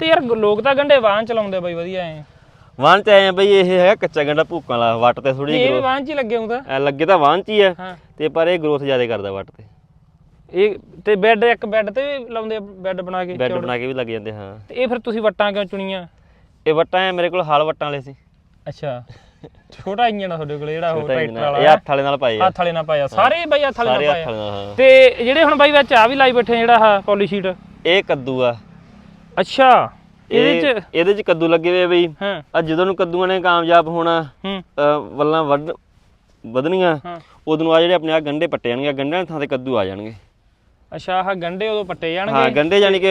ਤੇ ਯਾਰ ਲੋਕ ਤਾਂ ਗੰਡੇ ਵਾਹਨ ਚਲਾਉਂਦੇ ਆ ਬਾਈ ਵਧੀਆ ਐ। ਵਾਹਨ ਚ ਆਏ ਆ ਬਈ ਇਹ ਹੈਗਾ ਕੱਚਾ ਗੰਡਾ ਭੂਕਾਂ ਵਾਲਾ ਵੱਟ ਤੇ ਥੋੜੀ ਇਹ ਵੀ ਵਾਹਨ 'ਚ ਹੀ ਲੱਗੇ ਹੁੰਦਾ ਐ ਲੱਗੇ ਤਾਂ ਵਾਹਨ ਚ ਹੀ ਆ ਹਾਂ। ਤੇ ਪਰ ਇਹ ਗਰੋਥ ਜ਼ਿਆਦਾ ਕਰਦਾ ਵੱਟ ਤੇ। ਇਹ ਤੇ ਬੈੱਡ ਇੱਕ ਬੈੱਡ ਤੇ ਵੀ ਲਾਉਂਦੇ ਆ ਬੈੱਡ ਬਣਾ ਕੇ ਬੈੱਡ। ਬਣਾ ਕੇ ਵੀ ਲੱਗ ਜਾਂਦੇ ਹਾਂ। ਤੇ ਇਹ ਫਿਰ ਤੁਸੀਂ ਵੱਟਾਂ ਕਿਉਂ ਚੁਣੀਆਂ? ਇਹ ਵੱਟਾਂ ਐ ਮੇਰੇ ਕੋਲ ਹਾਲ ਵੱਟਾਂ ਵਾਲੇ ਸੀ। ਅੱਛਾ। ਛੋਟਾ ਇੰਜਣ ਆ ਤੁਹਾਡੇ ਕੋਲ ਜਿਹੜਾ ਉਹ ਟਰੈਕਟਰ ਆ। ਇਹ ਵਾਲਾ। ਹੱਥ ਵਾਲੇ ਨਾਲ ਪਾਏ ਆ ਹੱਥ ਵਾਲੇ ਨਾਲ ਪਾਇਆ ਸਾਰੇ ਬਾਈ ਹੱਥ ਵਾਲੇ ਸਾਰੇ ਨਾਲ ਹੱਥ ਪਾਇਆ ਵਾਲੇ ਨਾਲ ਹਾਂ। ਤੇ ਜਿਹੜੇ ਹੁਣ ਬਾਈ ਵਿੱਚ ਆ ਵੀ ਲਾਈ ਬੈਠੇ ਆ ਜਿਹੜਾ ਆਹ ਪੋਲੀ ਸ਼ੀਟ ਇਹ ਕੱਦੂ ਆ। ਅੱਛਾ ਇਹਦੇ ਇਹ- ਚ ਇਹਦੇ ਚ ਕੱਦੂ ਲੱਗੇ ਹੋਏ ਆ ਬਈ। ਹਾਂ। ਆ ਜਦੋਂ ਨੂੰ ਕੱਦੂਆਂ ਨੇ ਕਾਮਯਾਬ ਹੋਣਾ ਹੂੰ। ਵੱਲਾਂ ਵੱਢ ਵਧਣੀਆਂ ਹਾਂ। ਉਦੋਂ ਆ ਜਿਹੜੇ ਆਪਣੇ ਆ ਗੰਡੇ ਪੱਟੇ ਜਾਣਗੇ ਗੰਡਿਆਂ ਦੀ ਥਾਂ ਤੇ ਕੱਦੂ ਆ ਜਾਣਗੇ। ਅੱਛਾ ਆਹ ਗੰਡੇ ਉਦੋਂ ਪੱਟੇ ਹਾਂ ਜਾਣਗੇ ਗੰਡੇ ਜਾਨੀ ਕਿ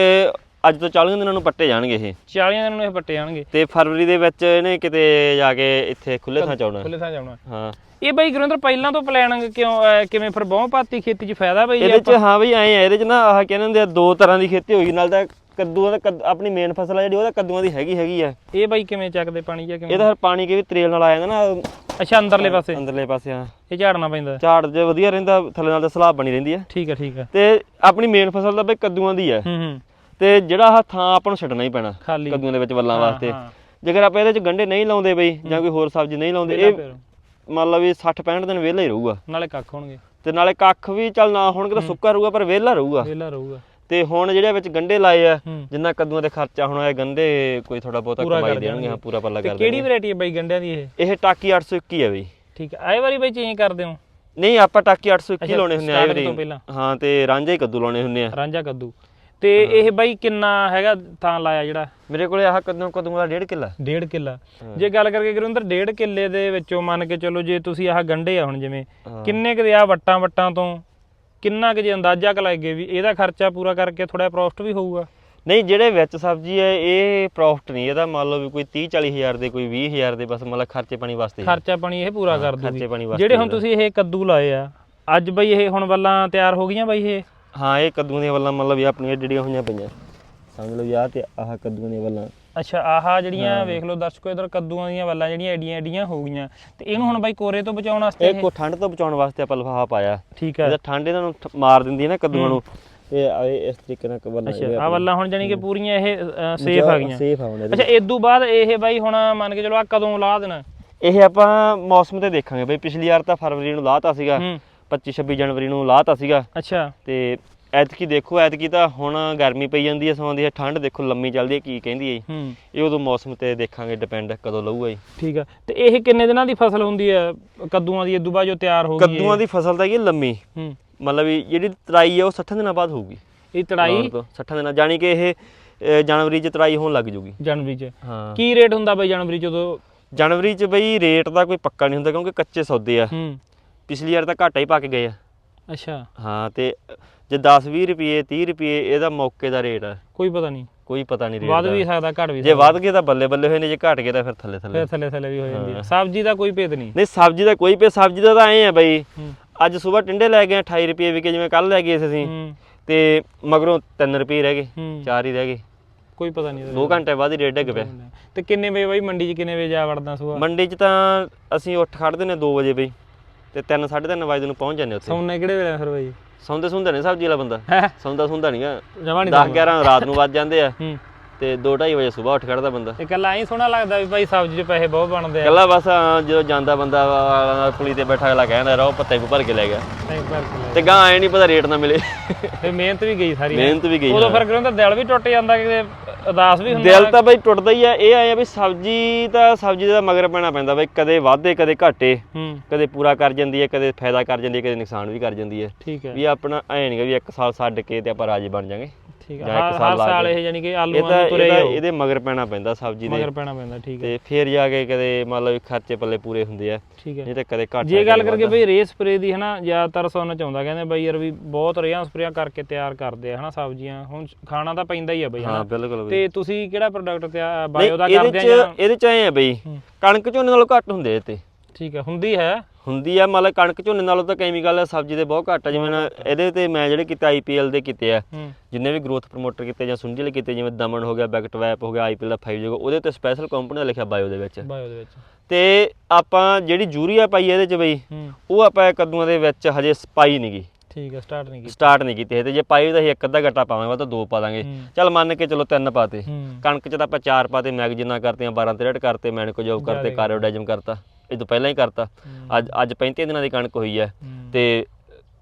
ਅੱਜ ਤੋਂ 40 ਦਿਨਾਂ ਨੂੰ ਪੱਟੇ ਜਾਣਗੇ ਇਹ। 40 ਦਿਨਾਂ ਨੂੰ ਇਹ ਪੱਟੇ ਜਾਣਗੇ? ਤੇ ਫਰਵਰੀ ਦੇ ਵਿੱਚ ਇਹਨੇ ਕਿਤੇ ਜਾ ਕੇ ਇੱਥੇ ਖੁੱਲੇ ਥਾਂ ਚ ਆਉਣਾ। ਖੁੱਲੇ ਥਾਂ ਜਾਣਾ ਹਾਂ। ਇਹ ਬਾਈ ਗੁਰਿੰਦਰ ਪਹਿਲਾਂ ਤੋਂ ਪਲਾਨਿੰਗ ਕਿਉਂ ਕਿਵੇਂ ਫਿਰ ਬਹੁ ਪਾਤੀ ਖੇਤੀ 'ਚ ਫਾਇਦਾ ਬਈ ਇਹਦੇ ਚ ਹਾਂ ਬਈ ਐ ਆ ਇਹਦੇ ਚ ਨਾ ਆਹ ਕਹਿੰਦੇ ਹੁੰਦੇ ਆ ਦੋ ਤਰ੍ਹਾਂ ਦੀ ਖੇਤੀ ਹੋਈ ਨਾਲ ਤਾਂ ਕੱਦੂਆਂ ਦਾ ਕੱਦ- ਆਪਣੀ ਮੇਨ ਫਸਲ ਆ ਜਿਹੜੀ ਉਹਦਾ ਕੱਦੂਆਂ ਦੀ ਹੈਗੀ ਹੈਗੀ ਆ। ਇਹ ਬਾਈ ਕਿਵੇਂ ਚੱਕਦੇ ਪਾਣੀ ਜਾਂ ਕਿਵੇਂ? ਇਹਦਾ ਫਿਰ ਪਾਣੀ ਕੇ ਵੀ ਤਰੇਲ ਨਾਲ ਆ ਜਾਂਦਾ ਨਾ। ਅੱਛਾ ਅੰਦਰਲੇ ਪਾਸੇ? ਅੰਦਰਲੇ ਪਾਸੇ ਆ ਇਹ ਝਾੜਨਾ ਪੈਂਦਾ। ਝਾੜ ਜੇ ਵਧੀਆ ਰਹਿੰਦਾ ਥੱਲੇ ਨਾਲ ਤਾਂ ਸਲਾਬ ਬਣੀ ਰਹਿੰਦੀ ਆ। ਠੀਕ ਹੈ ਠੀਕ ਹੈ ਤੇ ਆਪਣੀ ਮੇਨ ਫਸਲ ਤਾਂ ਬਈ ਕੱਦੂਆਂ ਦੀ ਆ। ਹੂੰ ਹੂੰ। ਤੇ ਜਿਹੜਾ ਆਹ ਥਾਂ ਆਪਾਂ ਨੂੰ ਛੱਡਣਾ ਹੀ ਪੈਣਾ ਖਾਲੀ। ਕੱਦੂਆਂ ਦੇ ਵਿੱਚ ਵੱਲਾਂ ਹਾਂ, ਵਾਸਤੇ। ਹਾਂ। ਜੇਕਰ ਆਪਾਂ ਇਹਦੇ ਚ ਗੰਡੇ ਨਹੀਂ ਲਾਉਂਦੇ ਬਈ ਜਾਂ ਕੋਈ ਹੋਰ ਸਬਜ਼ੀ ਨਹੀਂ ਲਾਉਂਦੇ ਇਹ ਫਿਰ। ਮੰਨ ਲਓ ਵੀ 60 65 ਦਿਨ ਵਿਹਲਾ ਹੀ ਰਹੂਗਾ। ਨਾਲੇ ਕੱਖ ਹੋਣਗੇ। ਤੇ ਨਾਲੇ ਕੱਖ ਵੀ ਚੱਲ ਨਾ ਹੋਣਗੇ ਤਾਂ ਸੁੱਕਾ ਰਹੂਗਾ ਪਰ ਵਿਹਲਾ ਰਹੂਗਾ। ਵਿਹਲਾ ਰਹੂਗਾ। ਤੇ ਹੁਣ ਜਿਹੜੇ ਵਿੱਚ ਗੰਡੇ ਲਾਏ ਆ ਜਿੰਨਾ ਕੱਦੂਆਂ ਦੇ ਖਰਚਾ ਹੋਣਾ ਹੈ ਗੰਡੇ ਕੋਈ ਥੋੜਾ ਬਹੁਤਾ ਕਮਾਈ ਦੇਣਗੇ। ਹਾਂ ਪੂਰਾ ਪੱਲਾ ਤੇ ਕਰ ਕਿਹੜੀ ਦੇਣਗੇ। ਵੈਰਾਈਟੀ ਹੈ ਬਾਈ ਗੰਡਿਆਂ ਦੀ ਇਹ? ਇਹ ਟਾਕੀ 821 ਹੈ ਬਈ। ਠੀਕ ਹੈ ਆਏ ਵਾਰੀ ਬਾਈ ਚੇਂਜ ਕਰਦੇ ਹੋ? ਨਹੀਂ ਆਪਾਂ ਟਾਕੀ 821 ਅੱਛਾ, ਲਾਉਣੇ ਹੁੰਦੇ ਆ ਇਹ ਤੋਂ ਪਹਿਲਾਂ। ਹਾਂ ਤੇ ਰਾਂਝਾ ਹੀ ਕੱਦੂ ਲਾਉਣੇ ਹੁੰਦੇ ਆ। ਰਾਂਝਾ ਕੱਦੂ। ਤੇ ਇਹ ਬਾਈ ਕਿੰਨਾ ਹੈਗਾ ਥਾਂ ਲਾਇਆ ਜਿਹੜਾ? ਮੇਰੇ ਕੋਲੇ ਆਹ ਕੱਦੂ ਕੱਦੂ ਵਾਲਾ 1.5 ਕਿੱਲਾ। ਡੇਢ ਕਿੱਲਾ। ਜੇ ਗੱਲ ਕਰਕੇ ਗੁਰਿੰਦਰ ਡੇਢ ਕਿੱਲੇ ਦੇ ਵਿੱਚੋਂ ਮੰਨ ਕੇ ਚਲੋ ਜੇ ਤੁਸੀਂ ਆਹ ਗੰਡੇ ਆ ਹੁਣ ਜਿਵੇਂ। ਕਿੰਨੇ ਕੁ ਦੇ ਆ ਵੱਟਾਂ ਵੱਟਾਂ ਤੋਂ? ਕਿੰਨਾ ਕੁ ਜੇ ਅੰਦਾਜ਼ਾ ਕ ਲੱਗੇ ਵੀ ਇਹਦਾ ਖਰਚਾ ਪੂਰਾ ਕਰਕੇ ਥੋੜਾ ਪ੍ਰੋਫਿਟ ਵੀ ਹੋਊਗਾ? ਨਹੀਂ ਜਿਹੜੇ ਵਿੱਚ ਸਬਜ਼ੀ ਹੈ ਇਹ ਪ੍ਰੋਫਿਟ ਨਹੀਂ ਇਹਦਾ ਮੰਨ ਲਓ ਵੀ ਕੋਈ 30 40 ਹਜ਼ਾਰ ਦੇ ਕੋਈ 20 ਹਜ਼ਾਰ ਦੇ ਬਸ ਮਤਲਬ ਖਰਚੇ ਪਾਣੀ ਵਾਸਤੇ। ਖਰਚਾ ਪਾਣੀ ਇਹ ਪੂਰਾ ਕਰ ਖਰਚੇ ਪਾਣੀ ਦੂਗੀ ਵਾਸਤੇ ਜਿਹੜੇ ਹੁਣ। ਤੁਸੀਂ ਇਹ ਕੱਦੂ ਲਾਏ ਆ ਅੱਜ ਬਈ ਇਹ ਹੁਣ ਵੱਲਾਂ ਤਿਆਰ ਹੋ ਗਈਆਂ ਬਈ ਇਹ? ਹਾਂ ਇਹ ਕੱਦੂਆਂ ਦੀਆਂ ਵੱਲਾਂ ਮਤਲਬ ਵੀ ਆਪਣੀਆਂ ਜਿਹੜੀਆਂ ਹੋਈਆਂ ਪਈਆਂ। ਸਮਝ ਲਓ ਯਾਰ ਤੇ ਆਹ ਕੱਦੂਆਂ ਦੀਆਂ ਵੱਲਾਂ। ਅੱਛਾ ਆਹ ਜਿਹੜੀਆਂ ਵੇਖ ਲਓ ਦਰਸ਼ਕੋ ਇਧਰ ਕੱਦੂਆਂ ਦੀਆਂ ਵੱਲਾਂ ਜਿਹੜੀਆਂ ਐਡੀਆਂ ਐਡੀਆਂ ਹੋ ਗਈਆਂ। ਤੇ ਇਹਨੂੰ ਹੁਣ ਬਾਈ ਕੋਰੇ ਤੋਂ ਬਚਾਉਣ ਵਾਸਤੇ ਇਹ ਕੋ ਠੰਡ ਤੋਂ ਬਚਾਉਣ ਵਾਸਤੇ ਆਪਾਂ ਲਫਾਫਾ ਪਾਇਆ। ਠੀਕ ਹੈ। ਇਹਦਾ ਠੰਡ ਇਹਨਾਂ ਨੂੰ ਮਾਰ ਦਿੰਦੀ ਹੈ ਨਾ ਕੱਦੂਆਂ ਨੂੰ। ਤੇ ਇਸ ਤਰੀਕੇ ਨਾਲ ਵੱਲਾਂ ਅੱਛਾ ਆ ਵੱਲਾਂ ਹੁਣ ਜਾਨੀ ਕਿ ਪੂਰੀਆਂ ਇਹ ਸੇਫ ਆ ਗਈਆਂ। ਸੇਫ ਆ ਹੁਣ ਅੱਛਾ ਇਦੋਂ ਬਾਅਦ ਇਹ ਬਾਈ ਹੁਣ ਮੰਨ ਕੇ ਚਲੋ ਆ ਕਦੋਂ ਲਾ ਦੇਣਾ? ਇਹ ਆਪਾਂ ਮੌਸਮ ਤੇ ਦੇਖਾਂਗੇ। ਬਈ ਪਿਛਲੀ ਵਾਰ ਤਾਂ ਫਰਵਰੀ ਨੂੰ ਲਾਤਾ ਸੀਗਾ। ਹੂੰ। 25 26 ਜਨਵਰੀ ਨੂੰ ਲਾਤਾ ਸੀਗਾ। ਅੱਛਾ। ਤੇ ਐਤਕੀ ਦੇਖੋ ਐਤਕੀ ਤਾਂ ਹੁਣ ਗਰਮੀ ਪਈ ਜਾਂਦੀ ਹੈ ਸੌਂਦੀ ਹੈ ਠੰਡ ਦੇਖੋ ਲੰਮੀ ਚੱਲਦੀ ਹੈ ਕੀ ਕਹਿੰਦੀ ਹੈ। ਹੂੰ। ਇਹ ਉਦੋਂ ਮੌਸਮ ਤੇ ਦੇਖਾਂਗੇ ਡਿਪੈਂਡ ਕਦੋਂ ਲਊਗਾ ਜੀ। ਠੀਕ ਆ। ਤੇ ਇਹ ਕਿੰਨੇ ਦਿਨਾਂ ਦੀ ਫਸਲ ਹੁੰਦੀ ਹੈ? ਕੱਦੂਆਂ ਦੀ ਇਦੋਂ ਬਾਅਦ ਜੋ ਤਿਆਰ ਹੋ ਗਈ ਕੱਦੂਆਂ ਦੀ ਫਸਲ ਤਾਂ ਇਹ ਲੰਮੀ। ਹੂੰ। ਮਤਲਬ ਵੀ ਜਿਹੜੀ ਤਰਾਈ ਹੈ ਉਹ 60 ਦਿਨਾਂ ਬਾਅਦ ਹੋਊਗੀ। ਇਹ ਤੜਾਈ? ਲਾਉਣ ਤੋਂ 60 ਦਿਨਾਂ ਜਾਣੀ ਕਿ ਇਹ ਜਨਵਰੀ ਚ ਤਰਾਈ ਹੋਣ ਲੱਗ ਜੂਗੀ। ਜਨਵਰੀ ਚ। ਹਾਂ। ਕੀ ਰੇਟ ਹੁੰਦਾ ਬਾਈ ਜਨਵਰੀ ਚ ਉਦੋਂ? ਜਨਵਰੀ ਚ ਬਈ ਰੇਟ ਦਾ ਕੋਈ ਪੱਕਾ ਨਹੀਂ ਹੁੰਦਾ ਕਿਉਂਕਿ ਕੱਚੇ ਸੌਦੇ ਆ। ਹੂੰ। ਪਿਛਲੀ ਵਾਰ ਤਾਂ ਘਾਟਾ ਹੀ ਪਾ ਕੇ ਗਏ ਆ। ਅੱਛਾ। ਹਾਂ ਤੇ ਜੇ 10 20 ਰੁਪਏ 30 ਰੁਪਏ ਇਹਦਾ ਮੌਕੇ ਦਾ ਰੇਟ ਆ। ਕੋਈ ਪਤਾ ਨਹੀਂ। ਕੋਈ ਪਤਾ ਨਹੀਂ ਰੇਟ ਵੱਧ ਵੀ ਸਕਦਾ ਘਟ ਵੀ ਜੇ ਵੱਧ ਗਏ ਤਾਂ ਬੱਲੇ ਬੱਲੇ ਹੋਏ ਨੇ ਜੇ ਘਟ ਗਏ ਤਾਂ ਫਿਰ ਥੱਲੇ ਥੱਲੇ। ਫਿਰ ਥੱਲੇ ਥੱਲੇ ਵੀ ਹੋ ਜਾਂਦੀ ਹੈ। ਸਬਜ਼ੀ ਦਾ ਕੋਈ ਭੇਦ ਨਹੀਂ। ਨਹੀਂ ਸਬਜ਼ੀ ਦਾ ਕੋਈ ਪੇ ਸਬਜ਼ੀ ਦਾ ਤਾਂ ਐ ਆ ਬਈ ਹੂੰ। ਅੱਜ ਸਵੇਰ ਟਿੰਡੇ ਲੈ ਗਏ 28 ਰੁਪਏ ਵਿਕੇ ਜਿਵੇਂ ਕੱਲ ਲੈ ਗਏ ਸੀ ਅਸੀਂ। ਹੂੰ। ਤੇ ਮਗਰੋਂ 3 ਰੁਪਏ ਰਹਿ ਗਏ ਹੂੰ। 4 ਹੀ ਰਹਿ ਗਏ। ਕੋਈ ਪਤਾ ਨਹੀਂ ਇਹਦਾ। 2 ਘੰਟੇ ਬਾਅਦ ਹੀ ਰੇਟ ਡਿੱਗ ਪਿਆ। ਤੇ ਕਿੰਨੇ ਵਜੇ ਬਾਈ ਮੰਡੀ 'ਚ ਕਿੰਨੇ ਵਜੇ ਜਾ ਵੜਦਾ ਸੁਬਾ ਮੰਡੀ 'ਚ ਤਾਂ ਅਸੀਂ ਉੱਠ ਖੜਦੇ ਨੇ 2 ਵਜੇ ਬਈ। ਤੇ 3 3:30 ਵਜੇ ਨੂੰ ਪਹੁੰਚ ਜਾਂਦੇ ਉੱਥੇ। ਸੌਣੇ ਕਿਹੜੇ ਵੇਲੇ ਫਿਰ ਬਾਈ? ਸੌਂਦੇ ਸੁੰਦੇ ਨੇ ਸਬਜ਼ੀ ਵਾਲਾ ਬੰਦਾ। ਹੈ? ਸੌਂਦਾ ਸੁੰਦਾ ਨਹੀਂਗਾ ਜਮਾ ਨਹੀਂ 10 11 ਰਾਤ ਨੂੰ ਵੱਜ ਜਾਂਦੇ ਆ। ਹੂੰ। ਤੇ 2:30 ਵਜੇ ਸਵੇਰ ਉੱਠ ਖੜਦਾ ਬੰਦਾ। ਇਹ ਕੱਲਾ ਐਂ ਸੋਹਣਾ ਲੱਗਦਾ ਵੀ ਭਾਈ ਸਬਜ਼ੀ 'ਚ ਪੈਸੇ ਬਹੁਤ ਬਣਦੇ ਆ। ਕੱਲਾ ਬਸ ਹਾਂ, ਜਦੋਂ ਜਾਂਦਾ ਬੰਦਾ ਵਾ- ਪੁਲੀ ਤੇ ਬੈਠਾ ਅਗਲਾ ਕਹਿੰਦਾ ਰਹੋ ਪੱਤੇ ਭਰ ਕੇ ਲੈ ਗਿਆ। ਨਹੀਂ। ਤੇ ਗਾਂ ਐ ਨਹੀਂ ਪਤਾ ਰੇਟ ਨਾ ਮਿਲੇ। ਫਿਰ ਮਿਹਨਤ ਵੀ ਗਈ ਸਾਰੀ। ਮਿਹਨਤ ਵੀ ਗਈ ਉਦੋਂ ਫਿਰ ਕਿਉਂ ਦਿਲ ਵੀ ਟੁੱਟ ਜਾਂਦਾ ਕਿ ਉਦਾਸ ਵੀ ਹੁੰਦਾ ਦਿਲ ਤਾਂ ਬਈ ਟੁੱਟਦਾ ਹੀ ਆ ਇਹ ਆਇਆ ਵੀ ਸਬਜ਼ੀ ਤਾਂ ਸਬਜ਼ੀ ਦਾ ਮਗਰ ਪੈਣਾ ਪੈਂਦਾ ਬਈ ਕਦੇ ਵਾਧੇ ਕਦੇ ਘਾਟੇ ਕਦੇ ਪੂਰਾ ਕਰ ਜਾਂਦੀ ਹੈ ਕਦੇ ਫਾਇਦਾ ਕਰ ਜਾਂਦੀ ਹੈ ਕਦੇ ਨੁਕਸਾਨ ਵੀ ਕਰ ਜਾਂਦੀ ਹੈ। ਠੀਕ ਹੈ। ਵੀ ਆਪਣਾ ਐ ਨਹੀਂ ਵੀ ਇੱਕ ਸਾਲ ਛੱਡ ਕੇ ਤੇ ਆਪਾਂ ਰਾਜੀ ਬਣ ਜਾਾਂਗੇ। ਠੀਕ ਹੈ ਹਰ ਸਾਲ ਹਰ ਸਾਲ। ਇਹ ਜਾਨੀ ਕਿ ਆਲੂਆਂ ਨੂੰ ਤੁਰੇ ਇਹਦਾ- ਇਹਦੇ ਮਗਰ ਪੈਣਾ ਪੈਂਦਾ ਸਬਜ਼ੀ ਦੇ। ਮਗਰ ਪੈਣਾ ਪੈਂਦਾ ਠੀਕ ਹੈ ਤੇ ਫੇਰ ਜਾ ਕੇ ਕਦੇ ਮੰਨ ਲਓ ਖਰਚੇ ਪੱਲੇ ਪੂਰੇ ਹੁੰਦੇ ਆ। ਨਹੀਂ ਤਾਂ ਕਦੇ ਘੱਟ ਜੇ ਗੱਲ ਕਰਕੇ ਬਈ ਰੇ ਸਪਰੇ ਦੀ ਹਨਾ ਜ਼ਿਆਦਾਤਰ ਸੁਣਨ ਚ ਆਉਂਦਾ ਕਹਿੰਦੇ ਬਈ ਯਾਰ ਵੀ ਬਹੁਤ ਰੇਹਾਂ ਸਪਰੇਆਂ ਕਰਕੇ ਤਿਆਰ ਕਰਦੇ ਆ ਹਨਾ ਸਬਜ਼ੀਆਂ। ਹੁਣ ਖਾਣਾ ਤਾਂ ਪੈਂਦਾ ਹੀ ਆ ਬਈ ਹਾਂ ਬਿਲਕੁਲ ਤੇ ਤੁਸੀਂ ਕਿਹੜਾ ਪ੍ਰੋਡਕਟ ਬਾਇਓ ਦਾ ਇਹਦੇ ਕਰਦੇ ਆ ਚ ਜਾਂ ਇਹਦੇ ਚ ਐ ਆ ਬਈ। ਕਣਕ ਝੋਨੇ ਨਾਲੋਂ ਘੱਟ ਹੁੰਦੇ ਇਹ ਤੇ। ਠੀਕ ਹੈ ਹੁੰਦੀ ਹੈ। ਹੁੰਦੀ ਆ ਮਤਲਬ ਕਣਕ ਝੋਨੇ ਨਾਲੋਂ ਤਾਂ ਕੈਮੀਕਲ ਸਬਜ਼ੀ ਦੇ ਬਹੁਤ ਘੱਟ ਆ ਜਿਵੇਂ ਨਾ ਇਹਦੇ ਤੇ ਮੈਂ ਜਿਹੜੇ ਕੀਤੇ ਆਈਪੀਐਲ ਦੇ ਕੀਤੇ ਆ ਜਿੰਨੇ ਵੀ ਗਰੋਥ ਪ੍ਰਮੋਟਰ ਕੀਤੇ ਜਾਂ ਸੁੰਡੀ ਵਾਲੇ ਕੀਤੇ ਜਿਵੇਂ ਦਮਨ ਹੋ ਗਿਆ ਬੈਕਟਵੈਪ ਹੋ ਗਿਆ ਆਈਪੀਐਲ ਦਾ 5 ਜੋਗਾ ਉਹਦੇ ਤੇ ਸਪੈਸ਼ਲ ਕੰਪਨੀ ਦਾ ਲਿਖਿਆ ਬਾਇਓ ਦੇ ਵਿੱਚ। ਬਾਇਓ ਦੇ ਵਿੱਚ। ਤੇ ਆਪਾਂ ਜਿਹੜੀ ਯੂਰੀਆ ਪਾਈ ਇਹਦੇ ਚ ਬਈ ਉਹ ਆਪਾਂ ਕੱਦੂਆਂ ਦੇ ਵਿੱਚ ਹਜੇ ਪਾਈ ਨਹੀਂਗੀ ਠੀਕ ਹੈ ਸਟਾਰਟ ਨਹੀਂ ਕੀਤੀ। ਸਟਾਰਟ ਨਹੀਂ ਕੀਤੀ ਤੇ ਜੇ ਪਾਈ ਤਾਂ ਅਸੀਂ ਇੱਕ ਅੱਧਾ ਗੱਟਾ ਪਾਵਾਂਗੇ ਤਾਂ ਦੋ ਪਾ ਦਾਂਗੇ। ਚੱਲ ਮੰਨ ਕੇ ਚਲੋ ਤਿੰਨ ਪਾਤੇ। ਕਣਕ ਚ ਤਾਂ ਆਪਾਂ ਚਾਰ ਪਾਤੇ ਮੈਗਜ਼ੀਨਾਂ ਕਰਤੀਆਂ 12 ਤਰੇਟ ਕਰਤੇ ਮੈਨਕੋ ਜੋਬ ਕਰਤੇ ਕਾਰੋਡਾਈਜ਼ਮ ਕਰਤਾ। ਇਹ ਤੋਂ ਪਹਿਲਾਂ ਹੀ ਕਰਤਾ। ਅੱਜ ਅੱਜ 35 ਦਿਨਾਂ ਦੀ ਕਣਕ ਹੋਈ ਹੈ। ਤੇ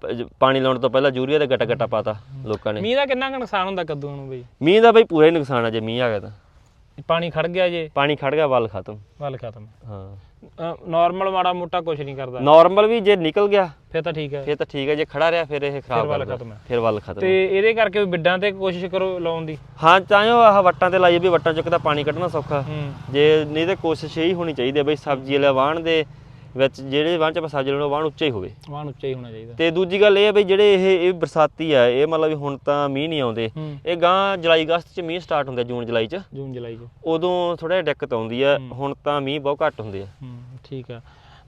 ਪ- ਪਾਣੀ ਲਾਉਣ ਤੋਂ ਪਹਿਲਾਂ ਯੂਰੀਆ ਦਾ ਗੱਟਾ ਗੱਟਾ ਪਾਤਾ ਲੋਕਾਂ ਨੇ। ਮੀਂਹ ਦਾ ਕਿੰਨਾ ਕੁ ਨੁਕਸਾਨ ਹੁੰਦਾ ਕੱਦੂਆਂ ਨੂੰ ਬਈ? ਮੀਂਹ ਦਾ ਬਈ ਪੂਰਾ ਹੀ ਨੁਕਸਾਨ ਆ ਜੇ ਮੀਂਹ ਆ ਗਿਆ ਤਾਂ। ਪਾਣੀ ਖੜ ਗਿਆ ਜੇ। ਪਾਣੀ ਖੜ ਗਿਆ ਵੱਲ ਖਤਮ। ਵੱਲ ਖਤਮ। ਹਾਂ। ਨਾਰਮਲ ਮਾੜਾ ਮੋਟਾ ਕੁਝ ਨਹੀਂ ਕਰਦਾ। ਨਾਰਮਲ ਵੀ ਜੇ ਨਿਕਲ ਗਿਆ ਫਿਰ ਤਾਂ ਠੀਕ ਹੈ। ਫਿਰ ਤਾਂ ਠੀਕ ਹੈ ਜੇ ਖੜਾ ਰਿਹਾ ਫਿਰ ਇਹ ਖਰਾਬ ਵੱਲ ਕਰਦਾ। ਖਤਮ ਹੈ। ਫਿਰ ਵੱਲ ਖਤਮ ਤੇ ਇਹਦੇ ਕਰਕੇ ਵੀ ਬਿੱਡਾਂ ਤੇ ਕੋਸ਼ਿਸ਼ ਕਰੋ ਲਾਉਣ ਦੀ। ਹਾਂ ਚਾਹੋ ਆਹ ਵੱਟਾਂ ਤੇ ਲਾਈਏ ਵੀ ਵੱਟਾਂ ਚੁੱਕ ਤਾਂ ਪਾਣੀ ਕੱਢਣਾ ਸੌਖਾ। ਹੂੰ। ਜੇ ਨਹੀਂ ਤਾਂ ਕੋਸ਼ਿਸ਼ ਇਹੀ ਹੋਣੀ ਚਾਹੀਦੀ ਹੈ ਬਈ ਸਬਜ਼ੀ ਵਾਲੇ ਵਾਹਣ ਦੇ ਵਿੱਚ ਜਿਹੜੇ ਵਾਹਣ ਚ ਆਪਾਂ ਸਬਜ਼ੀ ਲਾਉਣਾ ਵਾਹਣ ਉੱਚਾ ਹੀ ਹੋਵੇ। ਵਾਹਣ ਉੱਚਾ ਹੀ ਹੋਣਾ ਚਾਹੀਦਾ। ਤੇ ਦੂਜੀ ਗੱਲ ਇਹ ਹੈ ਬਈ ਜਿਹੜੇ ਇਹ ਇਹ ਬਰਸਾਤੀ ਆ ਇਹ ਮਤਲਬ ਵੀ ਹੁਣ ਤਾਂ ਮੀਂਹ ਨਹੀਂ ਆਉਂਦੇ। ਇਹ ਗਾਂ ਜੁਲਾਈ ਅਗਸਤ ਚ ਮੀਂਹ ਸਟਾਰਟ ਹੁੰਦਾ ਜੂਨ ਜੁਲਾਈ ਚ। ਜੂਨ ਜੁਲਾਈ ਚ। ਉਦੋਂ ਥੋੜਾ ਜਿਹਾ ਦਿੱਕਤ ਆਉਂਦੀ ਆ ਹੁਣ ਤਾਂ ਮੀਂਹ ਬਹੁਤ ਘੱਟ ਹੁੰਦੇ ਆ। ਹੂੰ ਠੀਕ ਆ।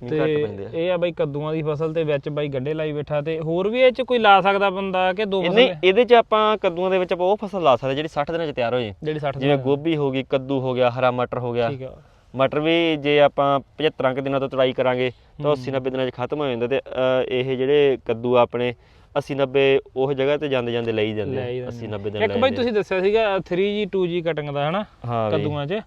ਤੇ ਇਹ ਆ ਬਈ ਕੱਦੂਆਂ ਦੀ ਫਸਲ ਤੇ ਵਿੱਚ ਬਾਈ ਗੰਡੇ ਲਾਈ ਬੈਠਾ ਤੇ ਹੋਰ ਵੀ ਇਹ ਚ ਕੋਈ ਲਾ ਸਕਦਾ ਬੰਦਾ ਕਿ ਦੋ ਫਸਲ ਨਹੀਂ ਇਹਦੇ ਚ ਆਪਾਂ ਕੱਦੂਆਂ ਦੇ ਵਿੱਚ ਆਪਾਂ ਉਹ ਫਸਲ ਲਾ ਸਕਦੇ ਜਿਹੜੀ 60 ਦਿਨਾਂ ਚ ਤਿਆਰ ਹੋ ਜੇ। ਜਿਹੜੀ 60 ਜਿਵੇਂ ਗੋਭੀ ਹੋ ਗਈ ਕੱਦੂ ਹੋ ਗਿਆ ਹਰਾ ਮਟਰ ਹੋ ਗਿਆ। ਠੀਕ ਆ। ਮਟਰ ਵੀ ਜੇ ਆਪਾਂ 75 ਕੁ ਦਿਨਾਂ ਤੋਂ ਤੜਾਈ ਕਰਾਂਗੇ ਤਾਂ 80 90 ਦਿਨਾਂ 'ਚ ਖਤਮ ਹੋ ਜਾਂਦਾ ਤੇ ਅ, ਇਹ ਜਿਹੜੇ ਕੱਦੂ ਆ ਆਪਣੇ 80 90 ਉਹ ਜਗ੍ਹਾ ਤੇ ਜਾਂਦੇ ਜਾਂਦੇ ਲਈ ਜਾਂਦੇ ਲੈ ਹੀ ਆ। ਜਾਂਦੇ 80 90 ਦਿਨ ਇੱਕ ਲੈ ਬਾਈ ਜਾਂਦੇ। ਤੁਸੀਂ ਦੱਸਿਆ ਸੀਗਾ 3G 2G ਕਟਿੰਗ ਦਾ ਹਨਾ? ਆ। ਹਾਂ ਬਈ। ਕੱਦੂਆਂ 'ਚ।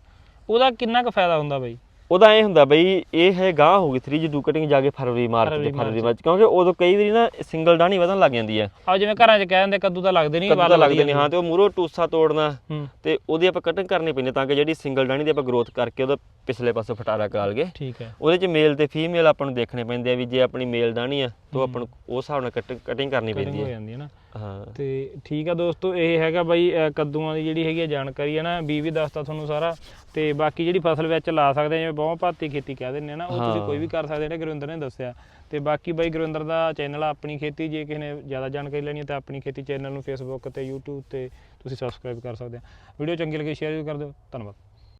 ਉਹਦਾ ਕਿੰਨਾ ਕੁ ਫਾਇਦਾ ਹੁੰਦਾ ਬਾਈ? ਉਹਦਾ ਇਹ ਹੁੰਦਾ ਬਈ ਇਹ ਹੈ ਗਾਂ ਹੋਊਗੀ 3G ਡੂ ਕਟਿੰਗ ਜਾ ਕੇ ਫਰਵਰੀ ਮਾਰਚ ਤੇ ਫਰਵਰੀ ਮਾਰਚ। ਕਿਉਂਕਿ ਉਦੋਂ ਕਈ ਵਾਰੀ ਨਾ ਸਿੰਗਲ ਡਾਣੀ ਵਧਣ ਲੱਗ ਜਾਂਦੀ ਹੈ ਆ ਜਿਵੇਂ ਘਰਾਂ 'ਚ ਕਹਿ ਦਿੰਦੇ ਕੱਦੂ ਤਾਂ ਲੱਗਦੇ ਨਹੀਂ ਤਾਂ ਲੱਗਦੇ ਨਹੀਂ ਹਾਂ ਤੇ ਉਹ ਮੂਰੋ ਟੂਸਾ ਤੋੜਨਾ ਹੂੰ। ਤੇ ਉਹਦੀ ਆਪਾਂ ਕਟਿੰਗ ਕਰਨੀ ਪੈਂਦੀ ਤਾਂ ਕਿ ਜਿਹੜੀ ਸਿੰਗਲ ਡਾਣੀ ਦੀ ਆਪਾਂ ਗਰੋਥ ਕਰਕੇ ਉਹਦਾ ਪਿਛਲੇ ਪਾਸੇ ਫਟਾਰਾ ਕਰਾ ਲਈਏ ਠੀਕ ਹੈ। ਉਹਦੇ ਚ ਮੇਲ ਤੇ ਫੀਮੇਲ ਆਪਾਂ ਨੂੰ ਦੇਖਣੇ ਪੈਂਦੇ ਆ ਵੀ ਜੇ ਆਪਣੀ ਮੇਲ ਦਾਣੀ ਆ ਤਾਂ ਆਪਾਂ ਨੂੰ ਉਸ ਹਿਸਾਬ ਨਾਲ ਕਟਿੰਗ ਕਰਨੀ ਪੈਂਦੀ ਹੋ ਹੈ। ਜਾਂਦੀ ਹੈ ਨਾ। ਹਾਂ। ਤੇ ਠੀਕ ਆ ਦੋਸਤੋ ਇਹ ਹੈਗਾ ਬਾਈ ਕੱਦੂਆਂ ਦੀ ਜਿਹੜੀ ਹੈਗੀ ਆ ਜਾਣਕਾਰੀ ਹੈ ਨਾ ਬੀ ਵੀ ਦੱਸਤਾ ਤੁਹਾਨੂੰ ਸਾਰਾ। ਤੇ ਬਾਕੀ ਜਿਹੜੀ ਫਸਲ ਵਿੱਚ ਲਾ ਸਕਦੇ ਜਿਵੇਂ ਬਹੁ ਭਾਤੀ ਖੇਤੀ ਕਹਿ ਦਿੰਦੇ ਆ ਨਾ ਉਹ ਤੁਸੀਂ। ਕੋਈ ਵੀ ਕਰ ਸਕਦੇ ਜਿਹੜੇ ਗੁਰਵਿੰਦਰ ਨੇ ਦੱਸਿਆ। ਤੇ ਬਾਕੀ ਬਾਈ ਗੁਰਵਿੰਦਰ ਦਾ ਚੈਨਲ ਆ ਆਪਣੀ ਖੇਤੀ ਜੇ ਕਿਸੇ ਨੇ ਜ਼ਿਆਦਾ ਜਾਣਕਾਰੀ ਲੈਣੀ ਹੈ ਤਾਂ ਆਪਣੀ ਖੇਤੀ ਚੈਨਲ ਨੂੰ ਫੇਸਬੁੱਕ ਤੇ YouTube ਤੇ ਤੁਸੀਂ ਸਬਸਕ੍ਰਾਈਬ ਕਰ ਸਕਦੇ ਆ। ਵੀਡੀਓ ਚੰਗੀ ਲੱਗੀ ਸ਼ੇਅਰ ਵੀ ਕਰ ਦਿਓ। ਧੰਨਵਾਦ।